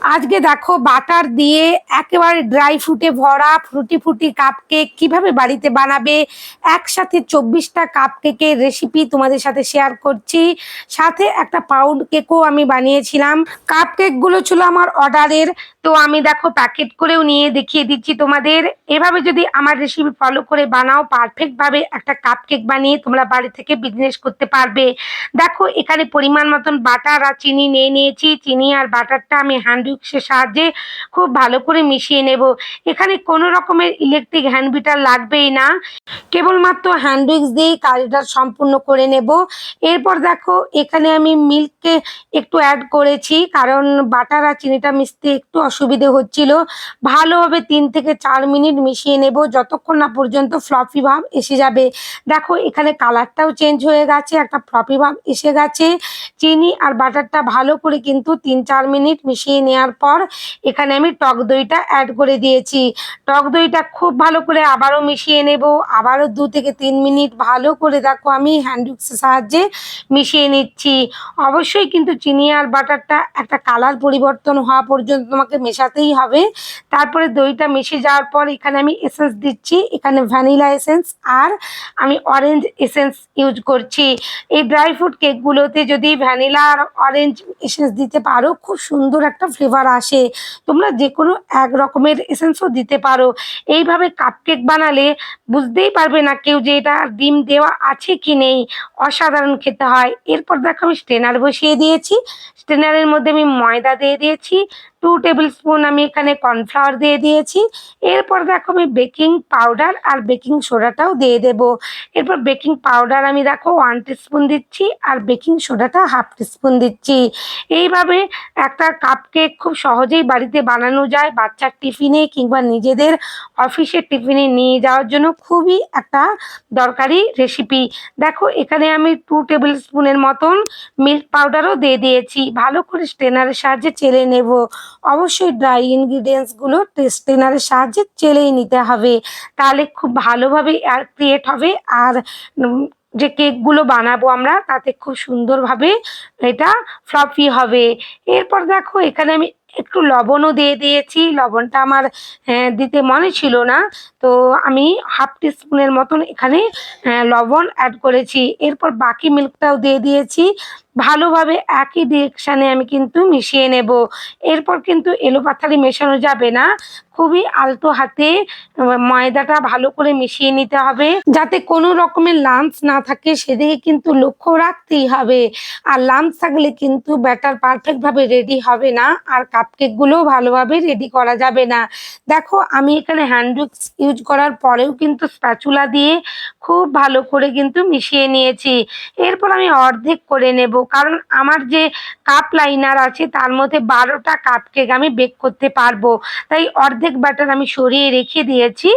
আজকে দেখো বাটার দিয়ে একেবারে ড্রাই ফ্রুটে ভরা ফ্রুটি ফ্রুটি কাপকেক কীভাবে বাড়িতে বানাবে? একসাথে চব্বিশটা কাপকেকের রেসিপি তোমাদের সাথে শেয়ার করছি। সাথে একটা পাউন্ড কেকও আমি বানিয়েছিলাম। কাপকেকগুলো ছিল আমার অর্ডারের তো আমি দেখো প্যাকেট করেও নিয়ে দেখিয়ে দিচ্ছি তোমাদের। এভাবে যদি আমার রেসিপি ফলো করে বানাও পারফেক্ট ভাবে একটা কাপ কেক বানিয়ে তোমরা বাড়ি থেকে বিজনেস করতে পারবে। দেখো, এখানে পরিমাণ মতন বাটার আর চিনি নিয়ে নিয়েছি। চিনি আর বাটারটা আমি হ্যান্ড উইক্সের সাহায্যে খুব ভালো করে মিশিয়ে নেব। এখানে কোনো রকমের ইলেকট্রিক হ্যান্ড বিটার লাগবেই না। কেবলমাত্র হ্যান্ড উইক্স দিয়েই কাজটা সম্পূর্ণ করে নেব। এরপর দেখো, এখানে আমি মিল্ককে একটু অ্যাড করেছি, কারণ বাটার আর চিনিটা মিশতে একটু অসুবিধে হচ্ছিল। ভালোভাবে তিন থেকে চার মিনিট মিশিয়ে নেব। যতক্ষণ না পর্যন্ত ফ্লফি ভাব এসে যাবে। দেখো, এখানে কালারটাও চেঞ্জ হয়ে গেছে, একটা ফ্লফি ভাব এসে গেছে। চিনি আর বাটারটা ভালো করে কিন্তু তিন চার মিনিট মিশিয়ে নেওয়ার পর এখানে আমি টক দইটা অ্যাড করে দিয়েছি। টক দইটা খুব ভালো করে আবারও মিশিয়ে নেব। আবারও দু থেকে তিন মিনিট ভালো করে দেখো আমি হ্যান্ড উইক্সের সাহায্যে মিশিয়ে নিচ্ছি। অবশ্যই কিন্তু চিনি আর বাটারটা একটা কালার পরিবর্তন হওয়া পর্যন্ত তোমাকে মেশাতেই হবে। তারপরে দইটা মিশে যাওয়ার পর এখানে আমি এসেন্স দিচ্ছি। এখানে ভ্যানিলা এসেন্স আর আমি অরেঞ্জ এসেন্স ইউজ করছি। এই ড্রাই ফ্রুট কেকগুলোতে যদি ভ্যানিলা আর অরেঞ্জ এসেন্স দিতে পারো, খুব সুন্দর একটা ফ্লেভার আসে। তোমরা যে কোনো এক রকমের এসেন্সও দিতে পারো। এইভাবে কাপ কেক বানালে বুঝতেই পারবে না কেউ যে এটা ডিম দেওয়া আছে কি নেই। অসাধারণ খেতে হয়। এরপর দেখো আমি স্টেনার বসিয়ে দিয়েছি। স্টেনারের মধ্যে আমি ময়দা দিয়ে দিয়েছি। টু টেবিল স্পুন আমি এখানে কর্নফ্লাওয়ার দিয়ে দিয়েছি। এরপর দেখো আমি বেকিং পাউডার আর বেকিং সোডাটাও দিয়ে দেব। এরপর বেকিং পাউডার আমি দেখো ওয়ান স্পুন দিচ্ছি আর বেকিং সোডাটা হাফ স্পুন দিচ্ছি। এইভাবে একটা কাপ কেক খুব সহজেই বাড়িতে বানানো যায়। বাচ্চার টিফিনে কিংবা নিজেদের অফিসের টিফিনে নিয়ে যাওয়ার জন্য খুবই একটা দরকারি রেসিপি দেখো এখানে আমি টু টেবিল স্পুনের মতন মিল্ক পাউডারও দিয়ে দিয়েছি। ভালো করে স্টেনারের সাহায্যে চেলে নেব। অবশ্যই ড্রাই ইনগ্রিডিয়েন্টসগুলো স্টেনারের সাহায্যে চেলেই নিতে হবে। তাহলে খুব ভালোভাবে আর ক্রিয়েট হবে। আর যে কেকগুলো বানাবো আমরা তাতে খুব সুন্দরভাবে এটা ফ্লফি হবে। এরপর দেখো এখানে আমি একটু লবণও দিয়ে দিয়েছি। লবণটা আমার আহ, দিতে মনে ছিল না। তো আমি হাফ টিস্পুনের মতন এখানে আহ, লবণ অ্যাড করেছি। এরপর বাকি মিল্কটাও দিয়ে দিয়েছি। ভালোভাবে একই ডিরেকশানে আমি কিন্তু মিশিয়ে নেব। এরপর কিন্তু এলো এলোপাথারি মেশানো যাবে না। খুবই আলতো হাতে ময়দাটা ভালো করে মিশিয়ে নিতে হবে। যাতে কোনো রকমের লাঞ্চ না থাকে, সেদিকে কিন্তু লক্ষ্য রাখতেই হবে। আর লাঞ্চ থাকলে কিন্তু ব্যাটার পারফেক্টভাবে রেডি হবে না, আর কাপকেকগুলোও ভালোভাবে রেডি করা যাবে না। দেখো, আমি এখানে হ্যান্ড ইউজ করার পরেও কিন্তু স্প্যাচুলা দিয়ে খুব ভালো করে কিন্তু মিশিয়ে নিয়েছি। এরপর আমি অর্ধেক করে নেব। কারণ আমার যে কাপ লাইনার আছে, তার মধ্যে বারোটা কাপ কেক আমি বেক করতে পারব। তাই অর্ধেক ব্যাটার আমি সরিয়ে রেখে দিয়েছি।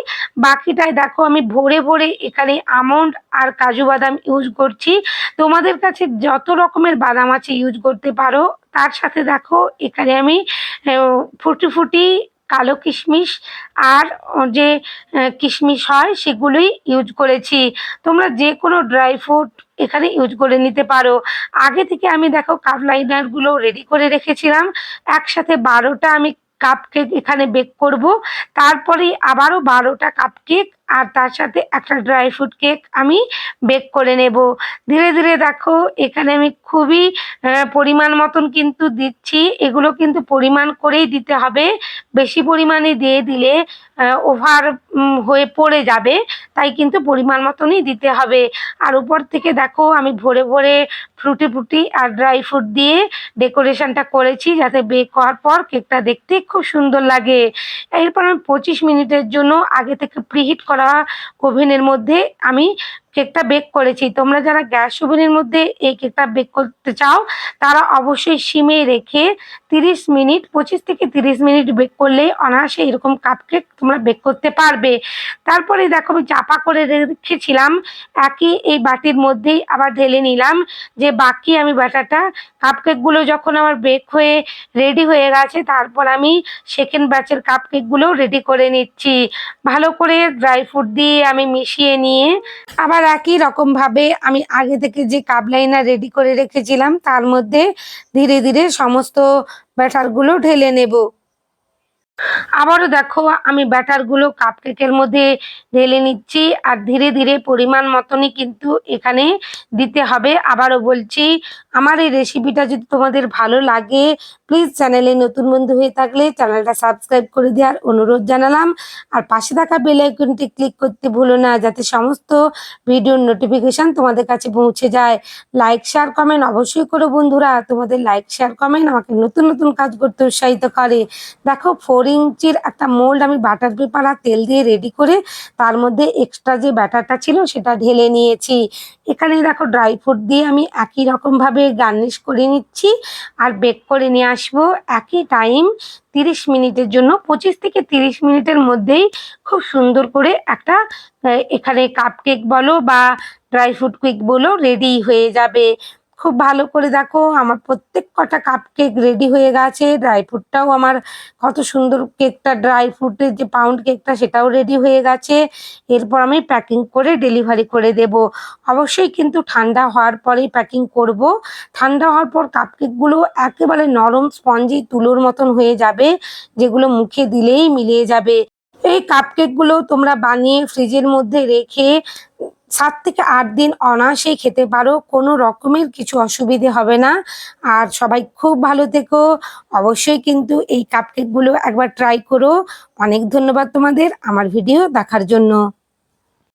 বাকিটায় দেখো আমি ভরে ভরে এখানে আমন্ড আর কাজু বাদাম ইউজ করছি। তোমাদের কাছে যত রকমের বাদাম আছে ইউজ করতে পারো। তার সাথে দেখো এখানে আমি ফুটি ফুটি কালো কিশমিশ আর যে কিশমিশ হয় সেগুলোই ইউজ করেছি। তোমরা যে কোনো ড্রাই ফ্রুট এখানে ইউজ করে নিতে পারো। আগে থেকে আমি দেখো কাপ লাইনারগুলো রেডি করে রেখেছিলাম। একসাথে বারোটা আমি কাপ কেক এখানে বেক করব। তারপরে আবারও বারোটা কাপ কেক আর তার সাথে একটা ড্রাই ফ্রুট কেক আমি বেক করে নেব। ধীরে ধীরে দেখো, এখানে আমি খুবই পরিমাণ মতন কিন্তু দিচ্ছি। এগুলো কিন্তু পরিমাণ করেই দিতে হবে। বেশি পরিমাণে দিয়ে দিলে ওভার হয়ে পড়ে যাবে। তাই কিন্তু পরিমাণ মতনই দিতে হবে। আর উপর থেকে দেখো, আমি ভরে ভরে ফ্রুটি ফ্রুটি আর ড্রাই ফ্রুট দিয়ে ডেকোরেশনটা করেছি যাতে বেক হওয়ার পর কেকটা দেখতে খুব সুন্দর লাগে। এরপর আমি পঁচিশ মিনিটের জন্য আগে থেকে প্রিহিট করা ওভেনের মধ্যে আমি কেকটা বেক করেছি। তোমরা যারা গ্যাস ওভেনের মধ্যে এই কেকটা বেক করতে চাও, তারা অবশ্যই সিমে রেখে তিরিশ মিনিট, পঁচিশ থেকে তিরিশ মিনিট বেক করলে অনায়াসে এরকম কাপ কেক তোমরা বেক করতে পারবে। তারপরে দেখো আমি চাপা করে রেখেছিলাম, একই এই বাটির মধ্যেই আবার ঢেলে নিলাম, যে বাকি আমি ব্যাটারটা কাপ কেকগুলো যখন আমার বেক হয়ে রেডি হয়ে গেছে, তারপর আমি সেকেন্ড ব্যাচের কাপকেকগুলোও রেডি করে নিচ্ছি। ভালো করে ড্রাই ফ্রুট দিয়ে আমি মিশিয়ে নিয়ে আবার এবার একই রকমভাবে আমি আগে থেকে যে কাবলাইনা রেডি করে রেখেছিলাম, তার মধ্যে ধীরে ধীরে সমস্ত ব্যাটারগুলো ঢেলে নেব। আবারও দেখো, আমি ব্যাটারগুলো কাপকেকের মধ্যে ঢেলে নিচ্ছি আর ধীরে ধীরে পরিমাণ মতনই কিন্তু এখানে দিতে হবে। আবারও বলছি, আমার এই রেসিপিটা যদি তোমাদের ভালো লাগে প্লিজ চ্যানেলে নতুন বন্ধু হয়ে থাকলে চ্যানেলটা সাবস্ক্রাইব করে দেওয়ার অনুরোধ জানালাম। আর পাশে থাকা বেল আইকনটি ক্লিক করতে ভুলো না, যাতে সমস্ত ভিডিওর নোটিফিকেশন তোমাদের কাছে পৌঁছে যায়। লাইক শেয়ার কমেন্ট অবশ্যই করো বন্ধুরা। তোমাদের লাইক শেয়ার কমেন্ট আমাকে নতুন নতুন কাজ করতে উৎসাহিত করে। দেখো ফোর ইঞ্চির একটা মোল্ড আমি বাটার পেপার আর তেল দিয়ে রেডি করে তার মধ্যে এক্সট্রা যে ব্যাটারটা ছিল সেটা ঢেলে নিয়েছি। এখানে দেখো ড্রাই ফ্রুট দিয়ে আমি একই রকমভাবে গার্নিশ করে নিচ্ছি আর বেক করে নিয়ে আসব একই টাইম তিরিশ মিনিটের জন্য, পঁচিশ থেকে তিরিশ মিনিটের মধ্যেই খুব সুন্দর করে একটা এখানে কাপ কেক বলো বা ড্রাই ফ্রুট কেক বলো রেডি হয়ে যাবে। খুব ভালো করে দেখো, আমার প্রত্যেক কটা কাপ কেক রেডি হয়ে গেছে। ড্রাই ফ্রুটটাও আমার কত সুন্দর কেকটা ড্রাই ফ্রুটের যে পাউন্ড কেকটা সেটাও রেডি হয়ে গেছে। এরপর আমি প্যাকিং করে ডেলিভারি করে দেব। অবশ্যই কিন্তু ঠান্ডা হওয়ার পরেই প্যাকিং করব। ঠান্ডা হওয়ার পর কাপ কেকগুলো একেবারে নরম স্পঞ্জি তুলোর মতন হয়ে যাবে, যেগুলো মুখে দিলেই মিলিয়ে যাবে। এই কাপকেকগুলো তোমরা বানিয়ে ফ্রিজের মধ্যে রেখে সাত থেকে আট দিন অনায়াসেই খেতে পারো, কোনো রকমের কিছু অসুবিধে হবে না। আর সবাই খুব ভালো থেকো। অবশ্যই কিন্তু এই কাপকেকগুলো একবার ট্রাই করো। অনেক ধন্যবাদ তোমাদের আমার ভিডিও দেখার জন্য।